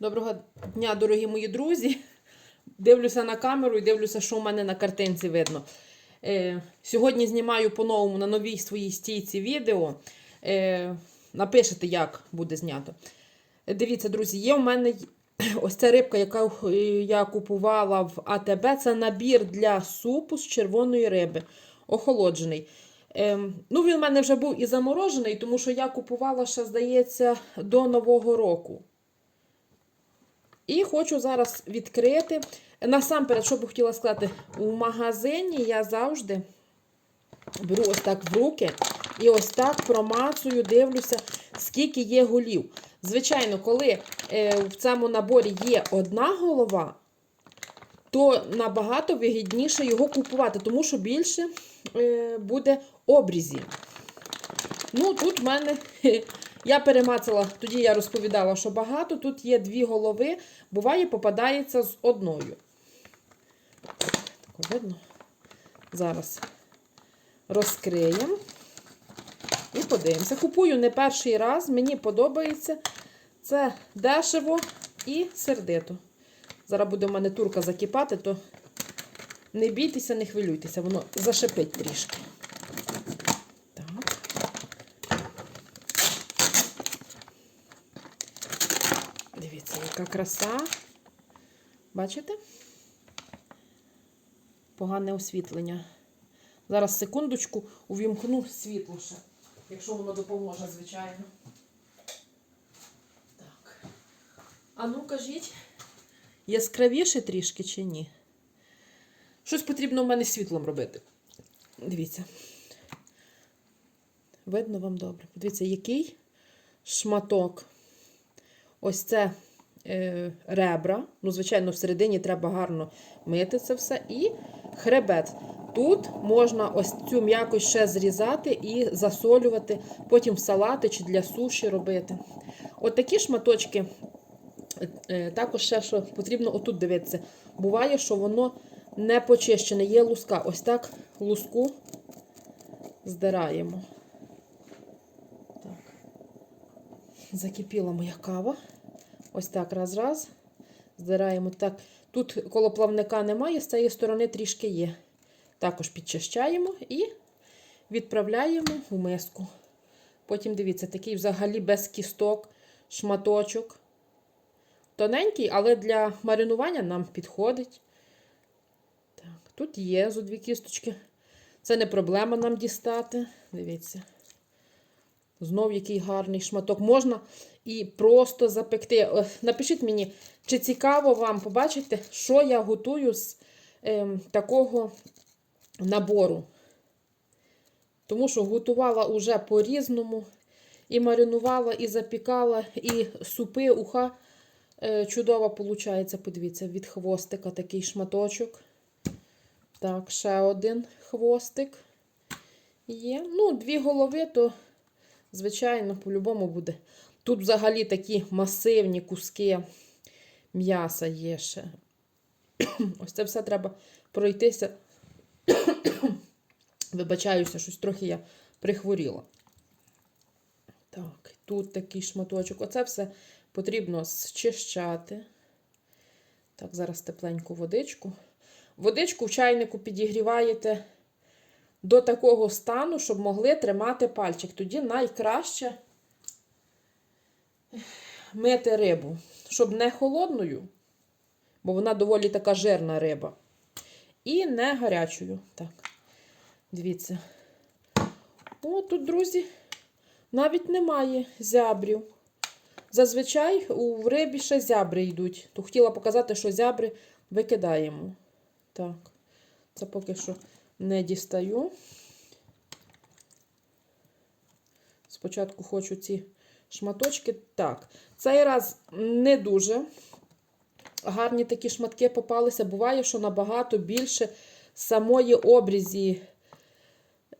Доброго дня, дорогі мої друзі. Дивлюся на камеру і дивлюся, що у мене на картинці видно. Е, сьогодні знімаю по-новому на новій своїй стійці відео. Е, напишете, як буде знято. Дивіться, друзі, є у мене ось ця рибка, яку е, я купувала в АТБ. Це набір для супу з червоної риби, охолоджений. Ем, ну, він у мене вже був і заморожений, тому що я купувала ще, здається, до Нового року. І хочу зараз відкрити. Насамперед, що би хотіла сказати, у магазині я завжди беру ось так в руки і ось так промацую, дивлюся, скільки є голів. Звичайно, коли е, в цьому наборі є одна голова, то набагато вигідніше його купувати, тому що більше е, буде обрізів. Ну, тут в мене я перемацала, тоді я розповідала, що багато. Тут є дві голови, буває, попадається з одною. Так, видно? Зараз розкриємо і подивимося. Купую не перший раз, мені подобається. Це дешево і сердито. Зараз буде в мене турка закипати, то не бійтеся, не хвилюйтеся, воно зашипить трішки. Так. Дивіться, яка краса. Бачите? Погане освітлення. Зараз секундочку увімкну світло ще, якщо воно допоможе, звичайно. Так. А ну кажіть, яскравіше трішки чи ні? Щось потрібно в мене світлом робити. Дивіться. Видно вам добре. Подивіться, який шматок. Ось це е, ребра. Ну, звичайно, всередині треба гарно мити це все. І хребет. Тут можна ось цю м'якость ще зрізати і засолювати, потім в салати чи для суші робити. От такі шматочки, е, також ще що потрібно отут дивитися. Буває, що воно не почищене, є луска. Ось так луску здираємо. Так. Закипіла моя кава. Ось так раз-раз. Здираємо так. Тут коло плавника немає, з цієї сторони трішки є. Також підчищаємо і відправляємо в миску. Потім дивіться, такий взагалі без кісток, шматочок. Тоненький, але для маринування нам підходить. Так, тут є зо дві кісточки. Це не проблема нам дістати. Дивіться. Знов який гарний шматок. Можна і просто запекти. Е, Напишіть мені, чи цікаво вам побачити, що я готую з ем, такого набору. Тому що готувала уже по-різному. І маринувала, і запікала, і супи, уха. Е, чудово виходить, подивіться, від хвостика такий шматочок. Так, ще один хвостик є. Ну, дві голови, то, звичайно, по-любому буде. Тут взагалі такі масивні куски м'яса є ще. Ось це все треба пройтися. Вибачаюся, щось трохи я прихворіла. Так, тут такий шматочок. Оце все потрібно зчищати. Так, зараз тепленьку водичку. Водичку в чайнику підігріваєте до такого стану, щоб могли тримати пальчик. Тоді найкраще мити рибу, щоб не холодною, бо вона доволі така жирна риба. І не гарячою. Так, дивіться. О, тут, друзі, навіть немає зябрів. Зазвичай у рибі ще зябри йдуть. То хотіла показати, що зябри викидаємо. Так, це поки що не дістаю. Спочатку хочу ці шматочки. Так, цей раз не дуже гарні такі шматки попалися. Буває, що набагато більше самої обрізі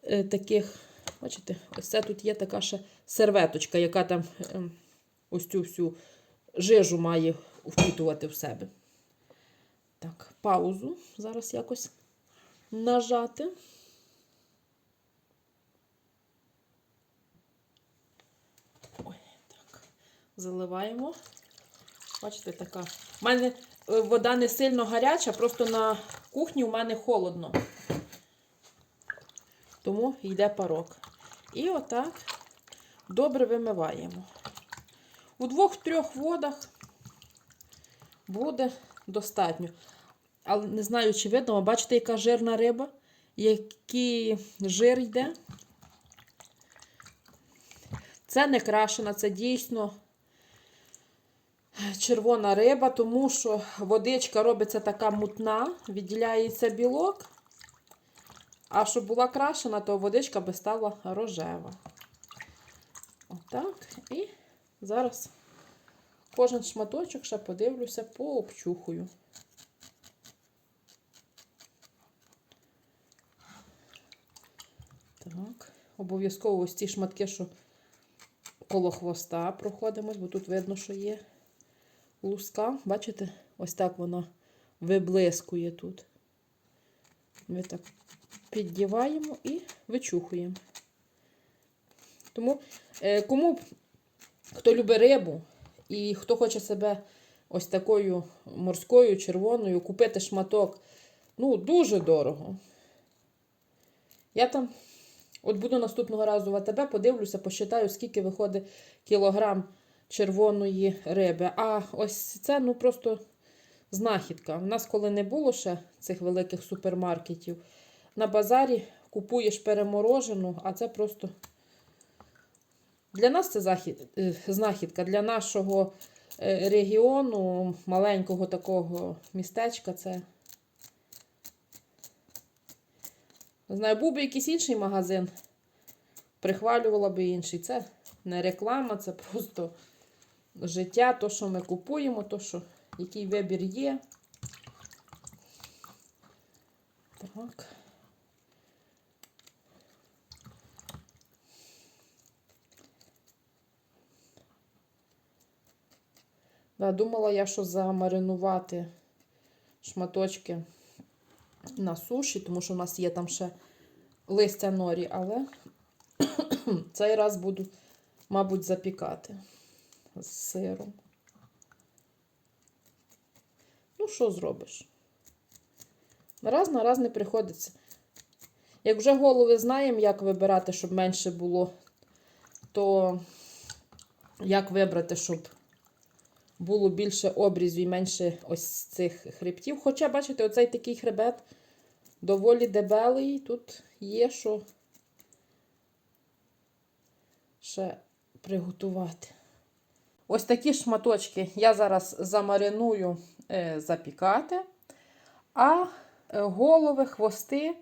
е, таких. Бачите, ось це тут є така ще серветочка, яка там е, ось цю всю жижу має впитувати в себе. Так, паузу. Зараз якось нажати. Ой, так. Заливаємо Бачите, така. У мене е, вода не сильно гаряча, просто на кухні у мене холодно. Тому йде парок. І отак добре вимиваємо. У двох-трьох водах буде достатньо. Але не знаю, чи видно, бачите, яка жирна риба, який жир йде. Це не крашена, це дійсно червона риба, тому що водичка робиться така мутна, відділяється білок. А щоб була крашена, то водичка би стала рожева. Отак. І зараз кожен шматочок ще подивлюся, пообчухую. Так, обов'язково ось ці шматки, що коло хвоста проходимось, бо тут видно, що є луска. Бачите? Ось так вона виблискує тут. Ми так піддіваємо і вичухуємо. Тому, е, кому, хто любить рибу і хто хоче себе ось такою морською, червоною, купити шматок, ну, дуже дорого. Я там, от буду наступного разу в АТБ, подивлюся, посчитаю, скільки виходить кілограм червоної риби. А ось це, ну, просто знахідка. У нас, коли не було ще цих великих супермаркетів, на базарі купуєш переморожену, а це просто. Для нас це захід, е, знахідка, для нашого е, регіону, маленького такого містечка, це. Знаю, був би якийсь інший магазин, прихвалювала би інший. Це не реклама, це просто життя, то, що ми купуємо, то, що який вибір є. Так. Да, думала я, що замаринувати шматочки на суші, тому що у нас є там ще листя норі, але цей раз буду, мабуть, запікати з сиром. Ну, що зробиш? Раз на раз не приходиться. Як вже голови знаємо, як вибирати, щоб менше було, то як вибрати, щоб було більше обрізів і менше ось цих хребтів. Хоча, бачите, оцей такий хребет доволі дебелий. Тут є що ще приготувати. Ось такі шматочки я зараз замариную е, запікати, а е, голови, хвости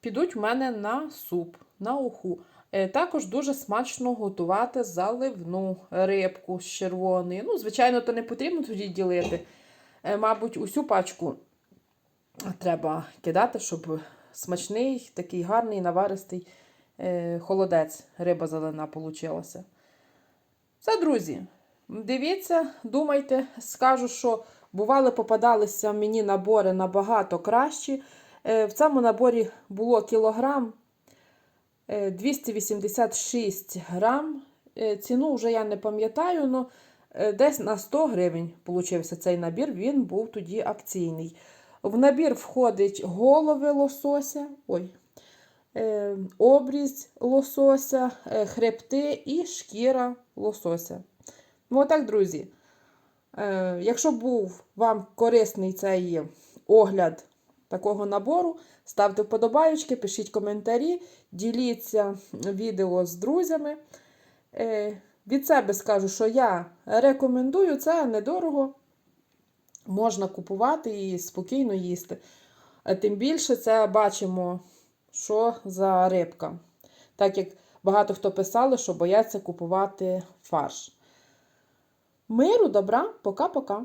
підуть в мене на суп, на уху. Е, Також дуже смачно готувати заливну рибку з червоної. Ну, звичайно, то не потрібно тоді ділити. Мабуть, усю пачку треба кидати, щоб смачний, такий гарний, наваристий холодець, риба зелена получилася. Все, друзі, дивіться, думайте, скажу, що бували, попадалися мені набори набагато кращі. Е, В цьому наборі було кілограм е, 286 грам. Е, Ціну вже я не пам'ятаю, але десь на 100 гривень получився цей набір, він був тоді акційний. В набір входить голови лосося, ой, е, обріз лосося, е, хребти і шкіра лосося. Ну, отак, друзі. Е, якщо був вам корисний цей огляд такого набору, ставте вподобайочки, пишіть коментарі, діліться відео з друзями. Е, від себе скажу, що я рекомендую це недорого. Можна купувати і спокійно їсти. Тим більше це бачимо, що за рибка. Так як багато хто писали, що бояться купувати фарш. Миру, добра, пока-пока.